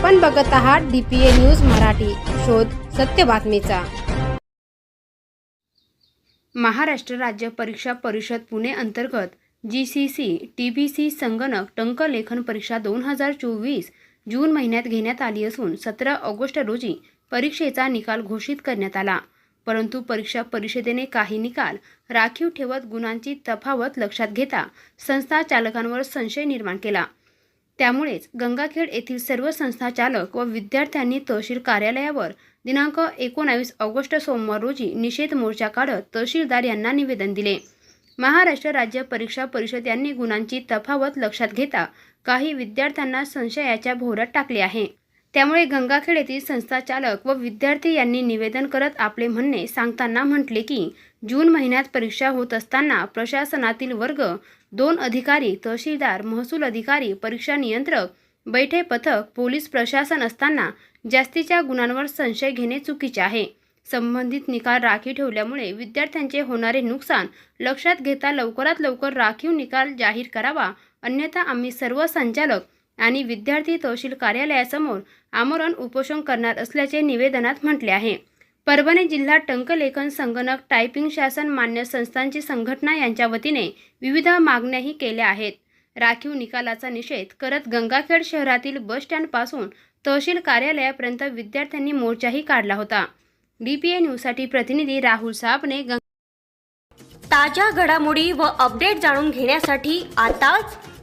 आपण बघत आहात डीपीए न्यूज मराठी. शोध सत्य बातमीचा. महाराष्ट्र राज्य परीक्षा परिषद पुणे अंतर्गत G C C T B C संगणक टंकलेखन परीक्षा दोन हजार चोवीस जून महिन्यात घेण्यात आली असून सतरा ऑगस्ट रोजी परीक्षेचा निकाल घोषित करण्यात आला. परंतु परीक्षा परिषदेने काही निकाल राखीव ठेवत गुणांची तफावत लक्षात घेता संस्था चालकांवर संशय निर्माण केला. त्यामुळेच गंगाखेड येथील सर्व संस्था चालक व विद्यार्थ्यांनी तहसील कार्यालयावर दिनांक एकोणावीस ऑगस्ट सोमवार रोजी निषेध मोर्चा काढत तहसीलदार यांना निवेदन दिले. महाराष्ट्र राज्य परीक्षा परिषद यांनी गुणांची तफावत लक्षात घेता काही विद्यार्थ्यांना संशयाच्या भोवऱ्यात टाकले आहे. त्यामुळे गंगाखेड येथील संस्था चालक व विद्यार्थी यांनी निवेदन करत आपले म्हणणे सांगताना म्हटले की जून महिन्यात परीक्षा होत असताना प्रशासनातील वर्ग दोन अधिकारी तहसीलदार महसूल अधिकारी परीक्षा नियंत्रक बैठे पथक पोलीस प्रशासन असताना जास्तीच्या गुणांवर संशय घेणे चुकीचे आहे. संबंधित निकाल राखीव ठेवल्यामुळे विद्यार्थ्यांचे होणारे नुकसान लक्षात घेता लवकरात लवकर राखीव निकाल जाहीर करावा. अन्यथा आम्ही सर्व संचालक आणि विद्यार्थी तहसील कार्यालयासमोर आमरण उपोषण करणार असल्याचे निवेदनात म्हटले आहे. परभणी जिल्हा टंकलेखन संगणक टायपिंग शासन मान्य संस्थांची संघटना यांच्या वतीने विविध मागण्याही केल्या आहेत. राखीव निकालाचा निषेध करत गंगाखेड शहरातील बस स्टँडपासून तहसील कार्यालयापर्यंत विद्यार्थ्यांनी मोर्चाही काढला होता. डीपीए न्यूजसाठी प्रतिनिधी राहुल साबने गंग ताज्या घडामोडी व अपडेट जाणून घेण्यासाठी आताच